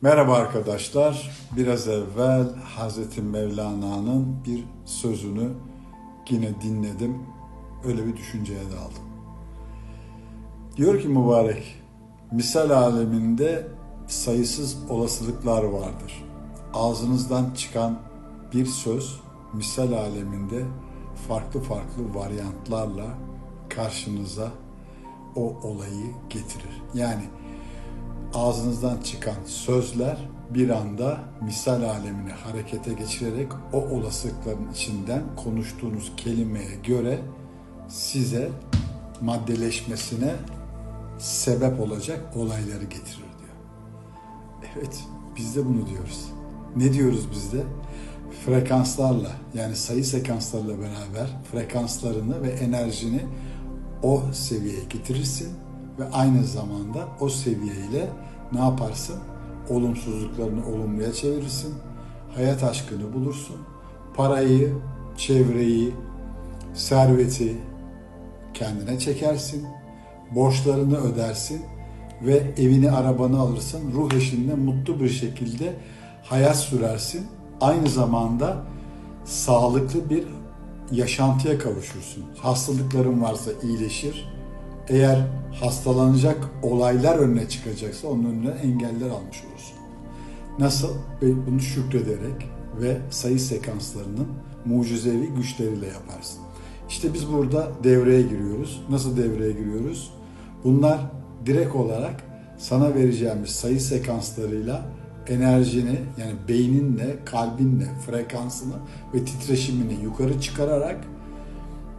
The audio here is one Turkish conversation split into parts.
Merhaba arkadaşlar. Biraz evvel Hazreti Mevlana'nın bir sözünü yine dinledim. Öyle bir düşünceye daldım. Diyor ki mübarek, misal aleminde sayısız olasılıklar vardır. Ağzınızdan çıkan bir söz misal aleminde farklı farklı varyantlarla karşınıza o olayı getirir. Yani ağzınızdan çıkan sözler bir anda misal alemini harekete geçirerek o olasılıkların içinden konuştuğunuz kelimeye göre size maddeleşmesine sebep olacak olayları getirir diyor. Evet, biz de bunu diyoruz. Ne diyoruz biz de? Frekanslarla yani sayı sekanslarla beraber frekanslarını ve enerjini o seviyeye getirirsin ve aynı zamanda o seviyeyle ne yaparsın? Olumsuzluklarını olumluya çevirirsin. Hayat aşkını bulursun. Parayı, çevreyi, serveti kendine çekersin. Borçlarını ödersin ve evini, arabanı alırsın. Ruh eşinle mutlu bir şekilde hayat sürersin. Aynı zamanda sağlıklı bir yaşantıya kavuşursun. Hastalıkların varsa iyileşir. Eğer hastalanacak olaylar önüne çıkacaksa onun önüne engeller almış olursun. Nasıl? Bunu şükrederek ve sayı sekanslarının mucizevi güçleriyle yaparsın. İşte biz burada devreye giriyoruz. Nasıl devreye giriyoruz? Bunlar direkt olarak sana vereceğimiz sayı sekanslarıyla enerjini yani beyninle, kalbinle, frekansını ve titreşimini yukarı çıkararak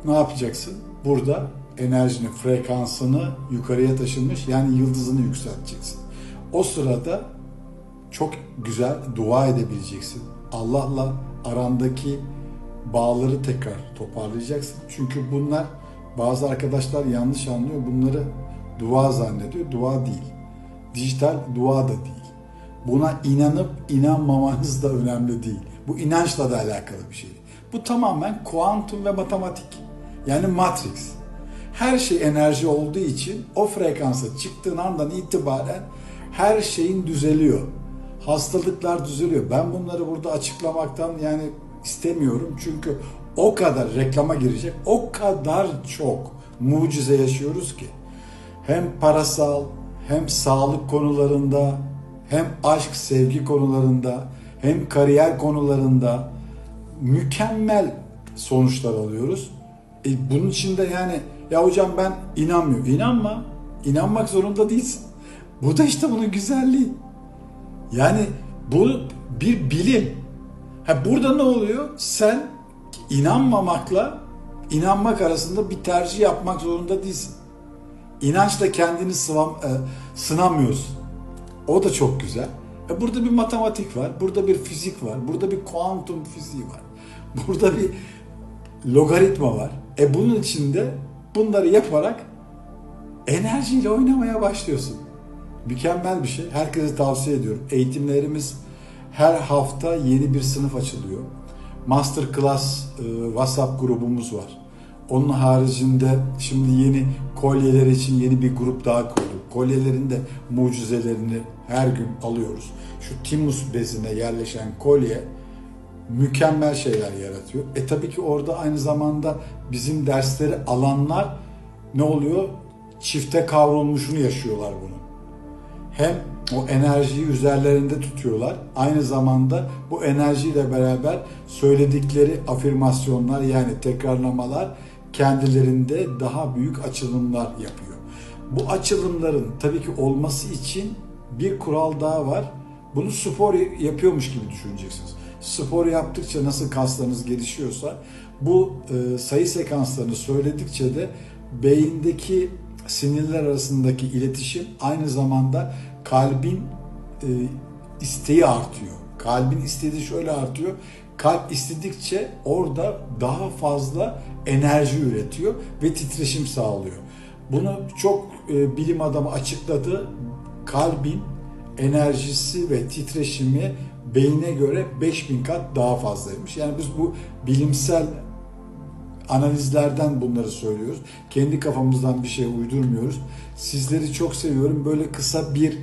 ne yapacaksın? Burada enerjini, frekansını yukarıya taşınmış yani yıldızını yükselteceksin. O sırada çok güzel dua edebileceksin. Allah'la arandaki bağları tekrar toparlayacaksın. Çünkü bunlar bazı arkadaşlar yanlış anlıyor. Bunları dua zannediyor. Dua değil. Dijital dua da değil. Buna inanıp inanmamanız da önemli değil. Bu inançla da alakalı bir şey. Bu tamamen kuantum ve matematik. Yani matrix. Her şey enerji olduğu için o frekansa çıktığın andan itibaren her şeyin düzeliyor. Hastalıklar düzeliyor. Ben bunları burada açıklamaktan yani istemiyorum. Çünkü o kadar reklama girecek, o kadar çok mucize yaşıyoruz ki. Hem parasal, hem sağlık konularında, hem aşk, sevgi konularında, hem kariyer konularında mükemmel sonuçlar alıyoruz. E bunun içinde yani ya hocam ben inanmıyorum. İnanma. İnanmak zorunda değilsin. Bu da işte bunun güzelliği. Yani bu bir bilim. Ha burada ne oluyor? Sen inanmamakla inanmak arasında bir tercih yapmak zorunda değilsin. İnançla kendini sıvam, e, sınamıyorsun. O da çok güzel. E burada bir matematik var, burada bir fizik var, burada bir kuantum fiziği var. Burada bir logaritma var. E bunun içinde bunları yaparak enerjiyle oynamaya başlıyorsun. Mükemmel bir şey. Herkese tavsiye ediyorum. Eğitimlerimiz her hafta yeni bir sınıf açılıyor. Masterclass e, WhatsApp grubumuz var. Onun haricinde şimdi yeni kolyeler için yeni bir grup daha kurduk. Kolyelerin de mucizelerini her gün alıyoruz. Şu Timus bezine yerleşen kolye mükemmel şeyler yaratıyor. E tabii ki orada aynı zamanda bizim dersleri alanlar ne oluyor? Çifte kavrulmuşunu yaşıyorlar bunu. Hem o enerjiyi üzerlerinde tutuyorlar. Aynı zamanda bu enerjiyle beraber söyledikleri afirmasyonlar yani tekrarlamalar kendilerinde daha büyük açılımlar yapıyor. Bu açılımların tabii ki olması için bir kural daha var. Bunu spor yapıyormuş gibi düşüneceksiniz. Spor yaptıkça nasıl kaslarınız gelişiyorsa bu e, sayı sekanslarını söyledikçe de beyindeki sinirler arasındaki iletişim aynı zamanda kalbin e, isteği artıyor. Kalbin istediği şöyle artıyor. Kalp istedikçe orada daha fazla enerji üretiyor ve titreşim sağlıyor. Bunu çok e, bilim adamı açıkladı. Kalbin enerjisi ve titreşimi beyne göre 5000 kat daha fazlaymış. Yani biz bu bilimsel analizlerden bunları söylüyoruz. Kendi kafamızdan bir şey uydurmuyoruz. Sizleri çok seviyorum. Böyle kısa bir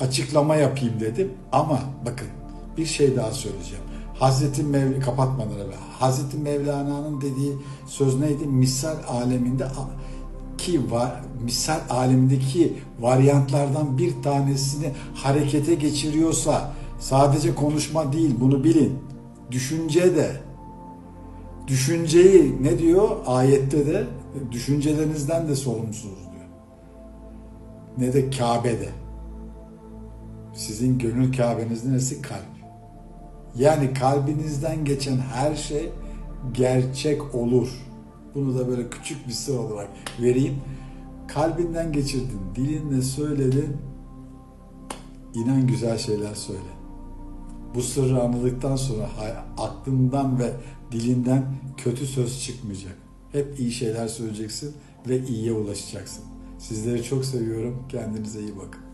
açıklama yapayım dedim ama bakın bir şey daha söyleyeceğim. Hazreti Mev kapatmadan evvel Hazreti Mevlana'nın dediği söz neydi? Misal aleminde ki var, misal alemindeki varyantlardan bir tanesini harekete geçiriyorsa sadece konuşma değil bunu bilin. Düşünce de düşünceyi ne diyor ayette de düşüncelerinizden de sorumsuzuz diyor. Ne de Kabe'de. Sizin gönül Kabe'niz neresi? Kalp. Yani kalbinizden geçen her şey gerçek olur. Bunu da böyle küçük bir sır olarak vereyim. Kalbinden geçirdin, dilinle söyledin. İnan güzel şeyler söyle. Bu sırrı anladıktan sonra aklından ve dilinden kötü söz çıkmayacak. Hep iyi şeyler söyleyeceksin ve iyiye ulaşacaksın. Sizleri çok seviyorum. Kendinize iyi bakın.